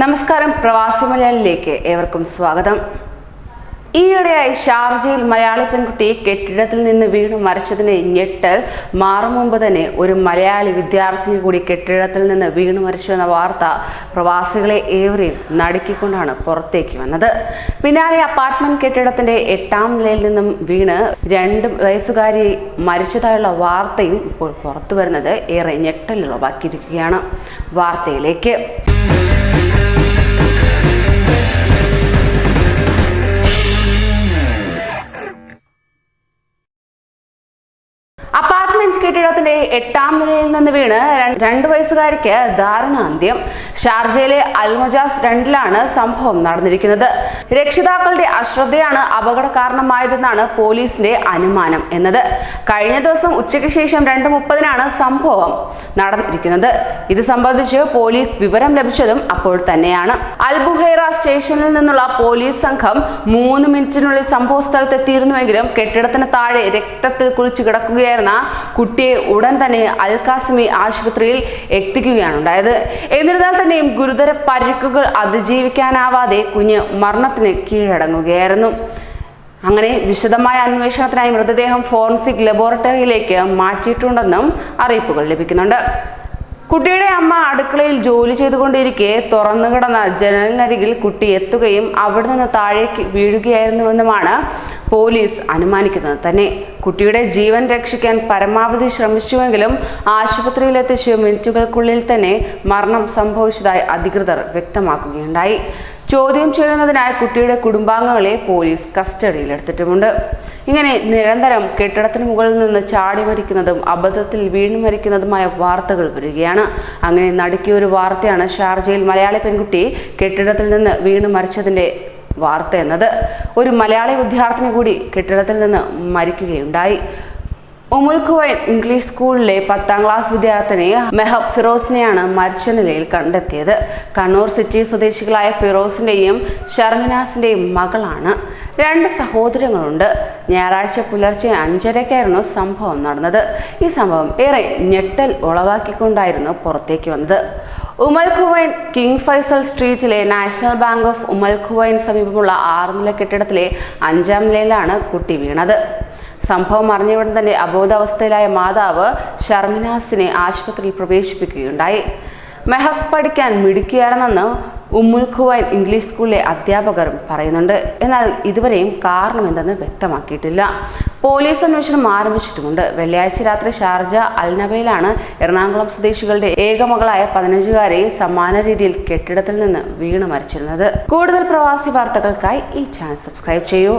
നമസ്കാരം പ്രവാസി മലയാളിയിലേക്ക് ഏവർക്കും സ്വാഗതം. ഈയിടെയായി ഷാർജയിൽ മലയാളി പെൺകുട്ടി കെട്ടിടത്തിൽ നിന്ന് വീണ് മരിച്ചതിനെ ഞെട്ടൽ. മാറും മുമ്പ് തന്നെ ഒരു മലയാളി വിദ്യാർത്ഥിനി കൂടി കെട്ടിടത്തിൽ നിന്ന് വീണ് മരിച്ചു എന്ന വാർത്ത പ്രവാസികളെ ഏവരെയും നടുക്കിക്കൊണ്ടാണ് പുറത്തേക്ക് വന്നത്. പിന്നാലെ അപ്പാർട്ട്മെന്റ് കെട്ടിടത്തിന്റെ എട്ടാം നിലയിൽ നിന്നും വീണ് രണ്ട് വയസ്സുകാരി മരിച്ചതായുള്ള വാർത്തയും ഇപ്പോൾ പുറത്തു വരുന്നത് ഏറെ ഞെട്ടലുളവാക്കിയിരിക്കുകയാണ് വാർത്തയിലേക്ക്. കെട്ടിടത്തിന്റെ എട്ടാം നിലയിൽ നിന്ന് വീണ് രണ്ട് വയസ്സുകാരിക്ക് ദാരുണാന്ത്യം ഷാർജയിലെ അൽമജാസ് രണ്ടിലാണ് സംഭവം നടന്നിരിക്കുന്നത്. രക്ഷിതാക്കളുടെ അശ്രദ്ധയാണ് അപകട കാരണമായതെന്നാണ് പോലീസിന്റെ അനുമാനം എന്നത്. കഴിഞ്ഞ ദിവസം ഉച്ചയ്ക്ക് ശേഷം രണ്ട് മുപ്പതിനാണ് സംഭവം നടന്നിരിക്കുന്നത്. ഇത് സംബന്ധിച്ച് പോലീസ് വിവരം ലഭിച്ചതും അപ്പോൾ തന്നെയാണ്. അൽബുഹൈറ സ്റ്റേഷനിൽ നിന്നുള്ള പോലീസ് സംഘം മൂന്ന് മിനിറ്റിനുള്ളിൽ സംഭവ സ്ഥലത്തെത്തിയിരുന്നുവെങ്കിലും കെട്ടിടത്തിന് താഴെ രക്തത്തിൽ കുളിച്ചു കിടക്കുകയായിരുന്ന കുട്ടിയെ ഉടൻ തന്നെ അൽ കാസിമി ആശുപത്രിയിൽ എത്തിക്കുകയാണ് ഉണ്ടായത്. എന്നിരുന്നാൽ തന്നെയും ഗുരുതര പരിക്കുകൾ അതിജീവിക്കാനാവാതെ കുഞ്ഞ് മരണത്തിന് കീഴടങ്ങുകയായിരുന്നു. അങ്ങനെ വിശദമായ അന്വേഷണത്തിനായി മൃതദേഹം ഫോറൻസിക് ലബോറട്ടറിയിലേക്ക് മാറ്റിയിട്ടുണ്ടെന്നും അറിയിപ്പുകൾ ലഭിക്കുന്നുണ്ട്. കുട്ടിയുടെ അമ്മ അടുക്കളയിൽ ജോലി ചെയ്തുകൊണ്ടിരിക്കെ തുറന്നു കിടന്ന ജനലിനരികിൽ കുട്ടി എത്തുകയും അവിടെ നിന്ന് താഴേക്ക് വീഴുകയായിരുന്നുവെന്നുമാണ് പോലീസ് അനുമാനിക്കുന്നത്. തന്നെ കുട്ടിയുടെ ജീവൻ രക്ഷിക്കാൻ പരമാവധി ശ്രമിച്ചുവെങ്കിലും ആശുപത്രിയിലെത്തിച്ച് മിനിറ്റുകൾക്കുള്ളിൽ തന്നെ മരണം സംഭവിച്ചതായി അധികൃതർ വ്യക്തമാക്കുകയുണ്ടായി. ചോദ്യം ചെയ്യുന്നതിനായി കുട്ടിയുടെ കുടുംബാംഗങ്ങളെ പോലീസ് കസ്റ്റഡിയിലെടുത്തിട്ടുമുണ്ട്. ഇങ്ങനെ നിരന്തരം കെട്ടിടത്തിന് മുകളിൽ നിന്ന് ചാടി മരിക്കുന്നതും അബദ്ധത്തിൽ വീണ് മരിക്കുന്നതുമായ വാർത്തകൾ വരികയാണ്. അങ്ങനെ നടുക്കിയ ഒരു വാർത്തയാണ് ഷാർജയിൽ മലയാളി പെൺകുട്ടി കെട്ടിടത്തിൽ നിന്ന് വീണ് മരിച്ചതിന്റെ വാർത്ത എന്നത്. ഒരു മലയാളി വിദ്യാർത്ഥിനി കൂടി കെട്ടിടത്തിൽ നിന്ന് മരിക്കുകയുണ്ടായി. ഉമുൽ ഖുവൈൻ ഇംഗ്ലീഷ് സ്കൂളിലെ പത്താം ക്ലാസ് വിദ്യാർത്ഥിനി മെഹബ് ഫിറോസിനെയാണ് മരിച്ച നിലയിൽ കണ്ടെത്തിയത്. കണ്ണൂർ സിറ്റി സ്വദേശികളായ ഫിറോസിന്റെയും ഷർമിനാസിന്റെയും മകളാണ്. രണ്ട് സഹോദരങ്ങളുണ്ട്. ഞായറാഴ്ച പുലർച്ചെ അഞ്ചരയ്ക്കായിരുന്നു സംഭവം നടന്നത്. ഈ സംഭവം ഏറെ ഞെട്ടൽ ഉളവാക്കിക്കൊണ്ടായിരുന്നു പുറത്തേക്ക് വന്നത്. Umm al Quwain King Faisal സ്ട്രീറ്റിലെ National Bank of Umm al Quwain സമീപമുള്ള ആറ് നില കെട്ടിടത്തിലെ അഞ്ചാം നിലയിലാണ് കുട്ടി വീണത്. സംഭവം അറിഞ്ഞയുടൻ തന്നെ അബോധാവസ്ഥയിലായ മാതാവ് ഷർമിനാസിനെ ആശുപത്രിയിൽ പ്രവേശിപ്പിക്കുകയുണ്ടായി. മെഹക് പഠിക്കാൻ മിടുക്കിയായിരുന്നെന്ന് ഉമ്മുൽ ഖുവൈൻ ഇംഗ്ലീഷ് സ്കൂളിലെ അധ്യാപകരും പറയുന്നുണ്ട്. എന്നാൽ ഇതുവരെയും കാരണം എന്തെന്ന് വ്യക്തമാക്കിയിട്ടില്ല. പോലീസ് അന്വേഷണം ആരംഭിച്ചിട്ടുമുണ്ട്. വെള്ളിയാഴ്ച രാത്രി ഷാർജ അൽനബയിലാണ് എറണാകുളം സ്വദേശികളുടെ ഏകമകളായ പതിനഞ്ചുകാരെ സമാന രീതിയിൽ കെട്ടിടത്തിൽ നിന്ന് വീണ് മരിച്ചിരുന്നത്. കൂടുതൽ പ്രവാസി വാർത്തകൾക്കായി ഈ ചാനൽ സബ്സ്ക്രൈബ് ചെയ്യൂ.